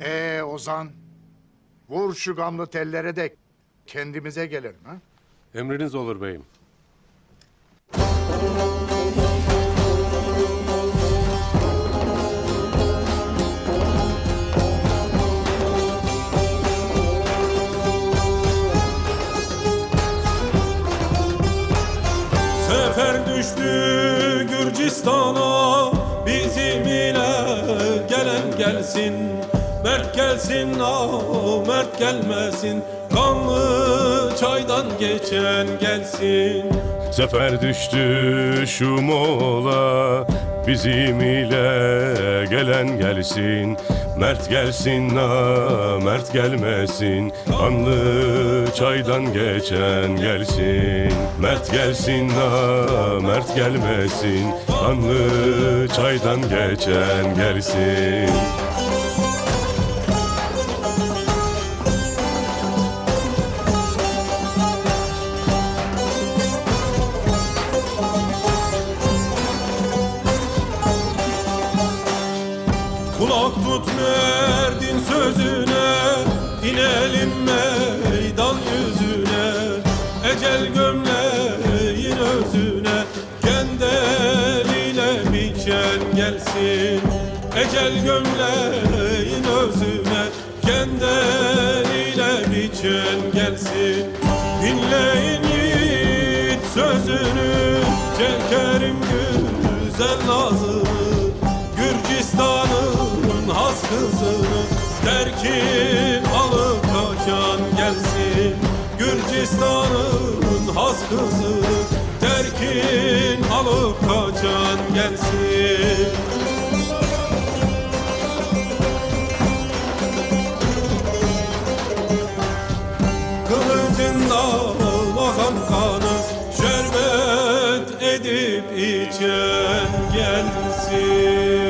Ee Ozan, vur şu gamlı tellere de kendimize gelelim ha. Emriniz olur beyim. Sefer düştü Gürcistan'a bizim ile gelen gelsin Mert gelsin ah Mert gelmesin. Kanlı çaydan geçen gelsin. Sefer düştü şu mola Bizim ile gelen gelsin. Mert gelsin na Mert gelmesin. Kanlı çaydan geçen gelsin. Mert gelsin na Mert gelmesin. Kanlı çaydan geçen gelsin Kulak tut Mert'in sözüne inelim meydan yüzüne. Ecel gömleğin özüne Kendeliyle biçen gelsin? Ecel gömleğin özüne Kendeliyle biçen gelsin? Dinleyin yiğit sözünü Çekerim güzel nazını kızını Terkin alıp kaçan gelsin. Gürcistan'ın has kızını Terkin alıp kaçan gelsin. Kılıcında bakan kanı Şerbet edip içen gelsin